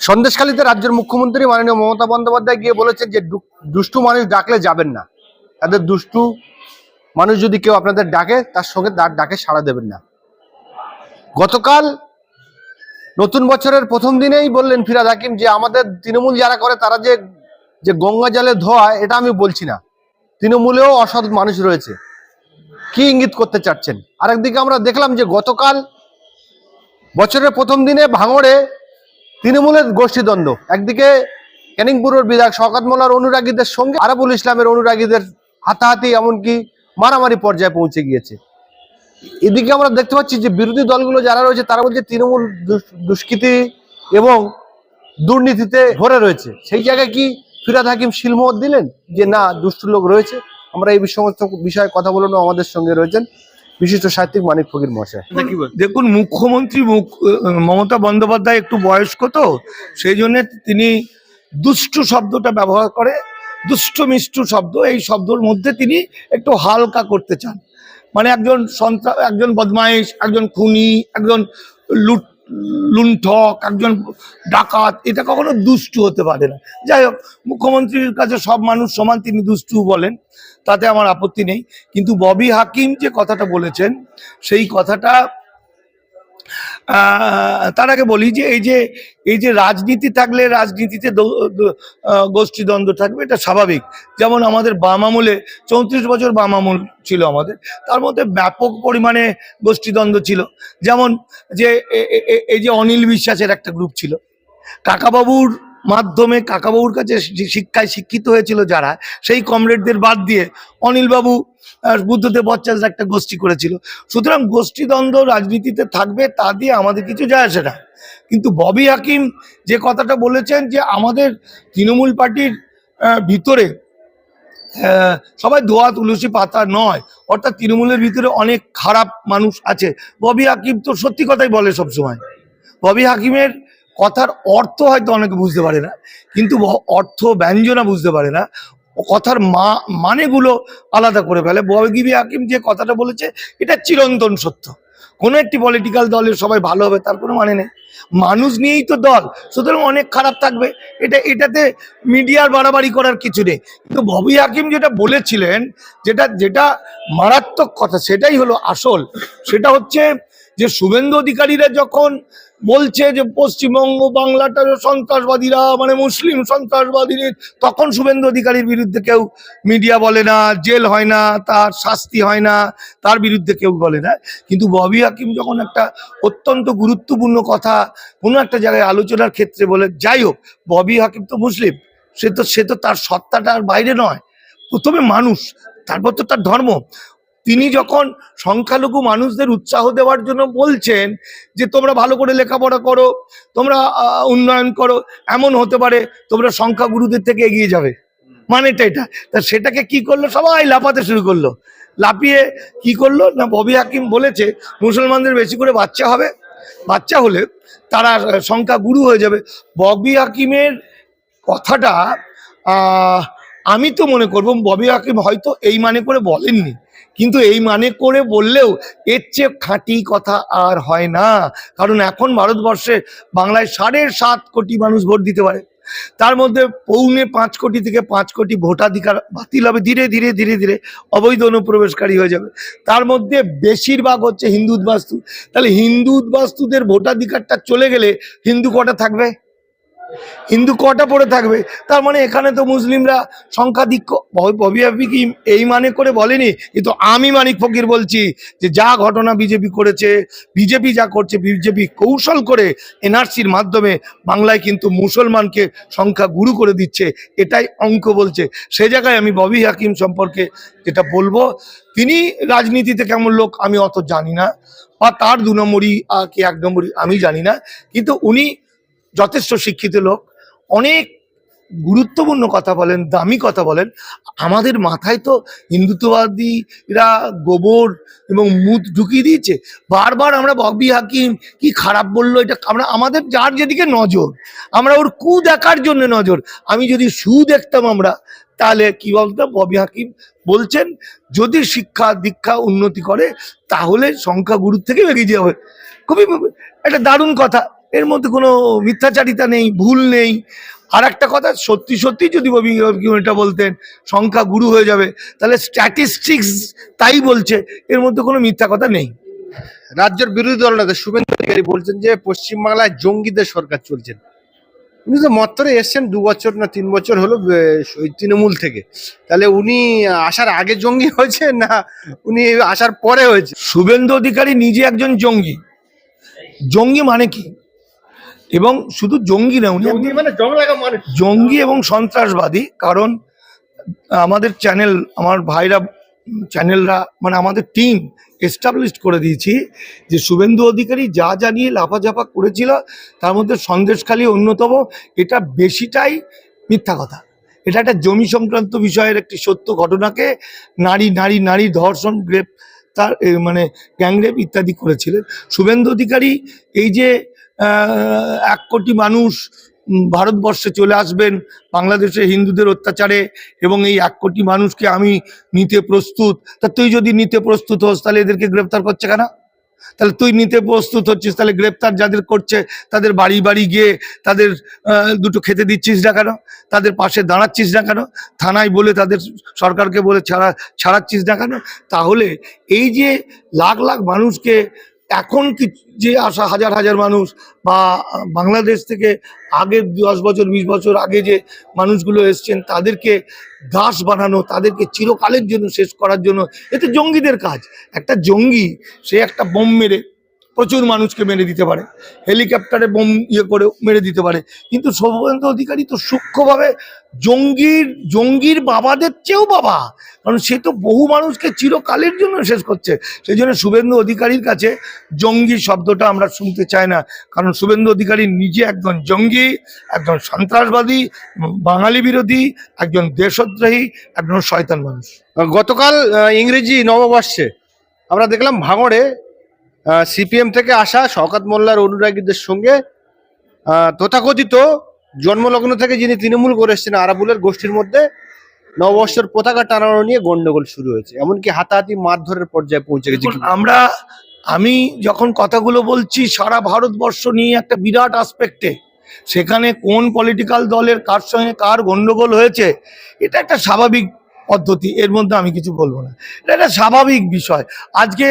সন্দেশখালীতে রাজ্যের মুখ্যমন্ত্রী মাননীয় মমতা বন্দ্যোপাধ্যায় গিয়ে বলেছেন যে দুষ্টু মানুষ ডাকলে যাবেন না। তাদের দুষ্টু মানুষ যদি কেউ আপনাদের ডাকে, তার সঙ্গে তার ডাকে সাড়া দেবেন না। গতকাল নতুন বছরের প্রথম দিনেই বললেন ফিরাদ হাকিম যে আমাদের তৃণমূল যারা করে, তারা যে যে গঙ্গা জলে ধোয়া, এটা আমি বলছি না। তৃণমূলেও অসৎ মানুষ রয়েছে। কি ইঙ্গিত করতে চাচ্ছেন? আরেকদিকে আমরা দেখলাম যে গতকাল বছরের প্রথম দিনে ভাঙড়ে তৃণমূলের গোষ্ঠীদ্বন্দ্ব। একদিকে ক্যানিংপুরের বিধায়ক শওকত মোল্লার অনুরাগীদের সঙ্গে আরাবুল ইসলামের অনুরাগীদের হাতাহাতি, এমনকি মারামারি পর্যায়ে পৌঁছে গিয়েছে। এদিকে আমরা দেখতে পাচ্ছি যে বিরোধী দলগুলো যারা রয়েছে, তারা বলছে তৃণমূল দুষ- দুষ্কৃতি এবং দুর্নীতিতে ভরে রয়েছে। সেই জায়গায় কি ফিরাদ হাকিম শিলমোহর দিলেন? যে না, দুষ্ট লোক রয়েছে। আমরা এই সমস্ত বিষয়ে কথা বলব আমাদের সঙ্গে রয়েছেন বিশিষ্ট সাহিত্যিক মানিক ফকির মশাই দেখুন, মুখ্যমন্ত্রী মুখ মমতা বন্দ্যোপাধ্যায় একটু বয়স্ক তো, সেই জন্য তিনি দুষ্টু শব্দটা ব্যবহার করে, দুষ্ট মিষ্টু শব্দ, এই শব্দর মধ্যে তিনি একটু হালকা করতে চান। মানে একজন সন্ত্রাস একজন বদমাইশ, একজন খুনি, একজন লুট লুণ্ঠক, একজন ডাকাত, এটা কখনো দুষ্টু হতে পারে না। যাই হোক, মুখ্যমন্ত্রীর কাছে সব মানুষ সমান, তিনি দুষ্টু বলেন, তাতে আমার আপত্তি নেই। কিন্তু ববি হাকিম যে কথাটা বলেছেন, সেই কথাটা তার আগে বলি যে এই যে এই যে রাজনীতি থাকলে রাজনীতিতে গোষ্ঠীদ্বন্দ্ব থাকবে, এটা স্বাভাবিক। যেমন আমাদের বাম আমলে চৌত্রিশ বছর বাম আমল ছিল আমাদের, তার মধ্যে ব্যাপক পরিমাণে গোষ্ঠীদ্বন্দ্ব ছিল। যেমন যে এই যে অনিল বিশ্বাসের একটা গ্রুপ ছিল। কাকাবাবুর মাধ্যমে কাকাবাবুর কাছে শিক্ষায় শিক্ষিত হয়েছিল যারা, সেই কমরেডদের বাদ দিয়ে অনিলবাবু বুদ্ধদেব ভট্টাচার্য একটা গোষ্ঠী করেছিল। সুতরাং গোষ্ঠীদ্বন্দ্ব রাজনীতিতে থাকবে, তা দিয়ে আমাদের কিছু যায় আসে না। কিন্তু ববি হাকিম যে কথাটা বলেছেন যে আমাদের তৃণমূল পার্টির ভিতরে সবাই দোয়া তুলসী পাতা নয়, অর্থাৎ তৃণমূলের ভিতরে অনেক খারাপ মানুষ আছে। ববি হাকিম তো সত্যি কথাই বলে সবসময়। ববি হাকিমের কথার অর্থ হয়তো অনেকে বুঝতে পারে না, কিন্তু অর্থ ব্যঞ্জনা বুঝতে পারে না। কথার মা, মানেগুলো আলাদা করে ফেলে। ববি হাকিম যে কথাটা বলেছে, এটা চিরন্তন সত্য। কোনো একটি পলিটিক্যাল দলের সবাই ভালো হবে, তার কোনো মানে নেই। মানুষ নিয়েই তো দল, সুতরাং অনেক খারাপ থাকবে। এটা, এটাতে মিডিয়ার বাড়াবাড়ি করার কিছু নেই। কিন্তু ববি হাকিম যেটা বলেছিলেন, যেটা যেটা মারাত্মক কথা, সেটাই হলো আসল। সেটা হচ্ছে যে শুভেন্দু অধিকারীরা যখন বলছে যে পশ্চিমবঙ্গ বাংলাটার সন্ত্রাসবাদীরা মানে মুসলিম সন্ত্রাসবাদী তখন শুভেন্দু অধিকারীর বিরুদ্ধে কেউ মিডিয়া বলে না, জেল হয় না, তার শাস্তি হয় না, তার বিরুদ্ধে কেউ বলে না। কিন্তু ববি হাকিম যখন একটা অত্যন্ত গুরুত্বপূর্ণ কথা, কোনো একটা জায়গায় আলোচনার ক্ষেত্রে বলে, যাই হোক, ববি হাকিম তো মুসলিম, সে তো সে তো তার সত্তাটার বাইরে নয়। প্রথমে মানুষ, তারপর তো তার ধর্ম। তিনি যখন সংখ্যালঘু মানুষদের উৎসাহ দেওয়ার জন্য বলছেন যে তোমরা ভালো করে লেখাপড়া করো, তোমরা উন্নয়ন করো, এমন হতে পারে তোমরা সংখ্যাগুরুদের থেকে এগিয়ে যাবে। মানেটা এটা। তা সেটাকে কি করল? সবাই লাফাতে শুরু করল। লাফিয়ে কি করল? না, ববি হাকিম বলেছে, মুসলমানদের বেশি করে বাচ্চা হবে। বাচ্চা হলে তারা সংখ্যা গুরু হয়ে যাবে। ববি হাকিমের কথাটা আমি তো মনে করব, ববি হাকিম হয়তো এই মানে করে বলেননি। কিন্তু এই মানে করে বললেও এর চেয়ে খাঁটি কথা আর হয় না। কারণ এখন ভারতবর্ষে বাংলায় সাড়ে সাত কোটি মানুষ ভোট দিতে পারে। তার মধ্যে পৌনে পাঁচ কোটি থেকে পাঁচ কোটি ভোটাধিকার বাতিল হবে। ধীরে ধীরে ধীরে ধীরে অবৈধ অনুপ্রবেশকারী হয়ে যাবে। তার মধ্যে বেশিরভাগ হচ্ছে হিন্দু উদ্বাস্তু। তাহলে হিন্দু উদ্বাস্তুদের ভোটাধিকারটা চলে গেলে হিন্দু কটা থাকবে? হিন্দু কটা পড়ে থাকবে? তার মানে এখানে তো মুসলিমরা সংখ্যাধিক্য ববি হাকিম এই মানে করে বলেনি? কিন্তু আমি মানিক ফকির বলছি যে যা ঘটনা বিজেপি করেছে, বিজেপি যা করছে, বিজেপি কৌশল করে এনআরসির মাধ্যমে বাংলায় কিন্তু মুসলমানকে সংখ্যা গুরু করে দিচ্ছে। এটাই অঙ্ক বলছে। সে জায়গায় আমি ববি হাকিম সম্পর্কে যেটা বলব, তিনি রাজনীতিতে কেমন লোক আমি অত জানি না, বা তার দু নম্বরই কি এক নম্বরই আমি জানি না, কিন্তু উনি যথেষ্ট শিক্ষিত লোক, অনেক গুরুত্বপূর্ণ কথা বলেন, দামি কথা বলেন। আমাদের মাথায় তো হিন্দুত্ববাদীরা গোবর এবং মুদ ঢুকিয়ে দিয়েছে। বারবার আমরা ববি হাকিম কি খারাপ বলল এটা আমরা, আমাদের যার যেদিকে নজর, আমরা ওর কু দেখার জন্য নজর। আমি যদি সু দেখতাম আমরা, তাহলে কি বলতো ববি হাকিম বলছেন, যদি শিক্ষা দীক্ষা উন্নতি করে, তাহলে সংখ্যা গুরুর থেকে বেরিয়ে যাবে খুবই, একটা দারুণ কথা। এর মধ্যে কোনো মিথ্যাচারিতা নেই ভুল নেই। আর একটা কথা সত্যি সত্যি যদি এটা বলতেন সংখ্যা গুরু হয়ে যাবে তাহলে স্ট্যাটিস্টিক্স তাই বলছে এর মধ্যে কোনো মিথ্যা কথা নেই। রাজ্যের বিরোধী দল নেতা শুভেন্দু অধিকারী বলছেন যে পশ্চিমবাংলায় জঙ্গিদের সরকার চলছেন উনি তো মত্তরে এসছেন দু বছর না তিন বছর হলো ওই তৃণমূল থেকে। তাহলে উনি আসার আগে জঙ্গি হয়েছে না উনি আসার পরে হয়েছে? শুভেন্দু অধিকারী নিজে একজন জঙ্গি। জঙ্গি মানে কি? এবং শুধু জঙ্গি না উনি মানে জঙ্গি এবং সন্ত্রাসবাদী কারণ আমাদের চ্যানেল আমার ভাইরা চ্যানেলরা মানে আমাদের টিম এস্টাবলিশ করে দিয়েছি যে শুভেন্দু অধিকারী যা যা নিয়ে লাফাঝাফা করেছিল তার মধ্যে সন্দেশখালী অন্যতম। এটা বেশিটাই মিথ্যা কথা। এটা একটা জমি সংক্রান্ত বিষয়ের একটি সত্য ঘটনাকে নারী নারী নারী ধর্ষণ গ্রেপ তার মানে গ্যাংরেপ ইত্যাদি করেছিলেন। শুভেন্দু অধিকারী এই যে এক কোটি মানুষ ভারতবর্ষে চলে আসবেন, বাংলাদেশে হিন্দুদের অত্যাচারে, এবং এই এক কোটি মানুষকে আমি নিতে প্রস্তুত। তা তুই যদি নিতে প্রস্তুত হোস, তাহলে এদেরকে গ্রেপ্তার করছে কেন? তাহলে তুই নিতে প্রস্তুত হচ্ছিস, তাহলে গ্রেপ্তার যাদের করছে, তাদের বাড়ি বাড়ি গিয়ে তাদের দুটো খেতে দিচ্ছিস না কেন? তাদের পাশে দাঁড়াচ্ছিস না কেন? থানায় বলে তাদের সরকারকে বলে ছাড়া ছাড়াচ্ছিস না কেন? তাহলে এই যে লাখ লাখ মানুষকে এখন কি যে আসা হাজার হাজার মানুষ বা বাংলাদেশ থেকে আগে দশ বছর, বিশ বছর আগে যে মানুষগুলো এসছেন, তাদেরকে দাস বানানো, তাদেরকে চিরকালের জন্য শেষ করার জন্য এতে জঙ্গিদের কাজ। একটা জঙ্গি, সে একটা বোম মেরে প্রচুর মানুষকে মেরে দিতে পারে। হেলিকপ্টারে বোম ইয়ে করে মেরে দিতে পারে। কিন্তু শুভেন্দু অধিকারী তো সূক্ষ্মভাবে জঙ্গির জঙ্গির বাবাদের চেয়েও বাবা। কারণ সে তো বহু মানুষকে চিরকালের জন্য শেষ করছে। সেই জন্য শুভেন্দু অধিকারীর কাছে জঙ্গি শব্দটা আমরা শুনতে চাই না। কারণ শুভেন্দু অধিকারী নিজে একজন জঙ্গি, একজন সন্ত্রাসবাদী, বাঙালি বিরোধী, একজন দেশদ্রোহী, একজন শয়তান মানুষ। গতকাল ইংরেজি নববর্ষে আমরা দেখলাম ভাঙড়ে সিপিএম থেকে আসা শওকাত মোল্লার অনুরাগীদের সঙ্গে তথাকথিত জন্মলগ্ন থেকে যিনি তৃণমূল করে এসেছেন আরাবুলের গোষ্ঠীর মধ্যে নববর্ষের পতাকা টানানো নিয়ে গন্ডগোল শুরু হয়েছে। এমনকি হাতাহাতি মারধরের পর্যায়ে পৌঁছে গেছে আমরা আমি যখন কথাগুলো বলছি সারা ভারতবর্ষ নিয়ে একটা বিরাট আসপেক্টে সেখানে কোন পলিটিক্যাল দলের কার সঙ্গে কার গন্ডগোল হয়েছে এটা একটা স্বাভাবিক পদ্ধতি, এর মধ্যে আমি কিছু বলব না। এটা একটা স্বাভাবিক বিষয়। আজকে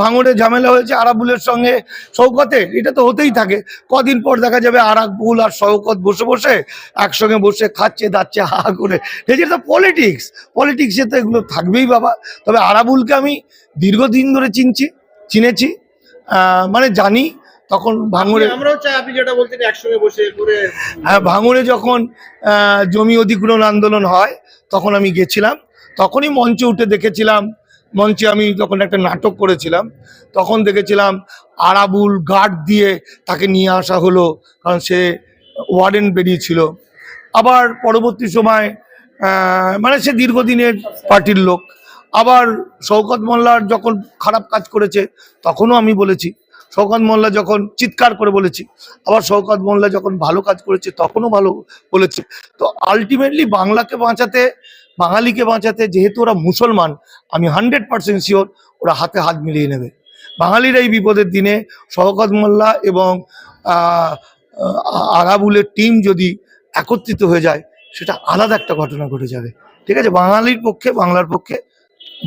ভাঙড়ে ঝামেলা হয়েছে আরাবুলের সঙ্গে শৌকতের এটা তো হতেই থাকে। কদিন পর দেখা যাবে আরাবুল আর শৌকত বসে বসে একসঙ্গে বসে খাচ্ছে, দাচ্ছে, হা করে। এটা পলিটিক্স পলিটিক্সে তো এগুলো থাকবেই বাবা। তবে আরাবুলকে আমি দীর্ঘদিন ধরে চিনছি, চিনেছি মানে জানি তখন ভাঙড়ে আমরাও চাই আপনি যেটা বলতেন একসঙ্গে বসে করে হ্যাঁ ভাঙড়ে যখন জমি অধিগ্রহণ আন্দোলন হয় তখন আমি গেছিলাম। তখনই মঞ্চে উঠে দেখেছিলাম মঞ্চে আমি তখন একটা নাটক করেছিলাম তখন দেখেছিলাম আরাবুল গার্ড দিয়ে তাকে নিয়ে আসা হলো কারণ সে ওয়ার্ডেন বেরিয়েছিল। আবার পরবর্তী সময় মানে সে দীর্ঘদিনের পার্টির লোক। আবার শওকত মোল্লার যখন খারাপ কাজ করেছে তখনও আমি বলেছি শওকত মোল্লা যখন চিৎকার করে বলেছি, আবার শওকত মোল্লা যখন ভালো কাজ করেছে তখনও ভালো বলেছে। তো আলটিমেটলি বাংলাকে বাঁচাতে, বাঙালিকে বাঁচাতে যেহেতু ওরা মুসলমান, আমি হান্ড্রেড পার্সেন্ট শিওর ওরা হাতে হাত মিলিয়ে নেবে। বাঙালির এই বিপদের দিনে শওকত মোল্লা এবং আরাবুলের টিম যদি একত্রিত হয়ে যায়, সেটা আলাদা একটা ঘটনা ঘটে যাবে। ঠিক আছে? বাঙালির পক্ষে, বাংলার পক্ষে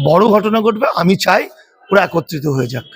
বড় ঘটনা ঘটবে, আমি চাই ওরা একত্রিত হয়ে যাক।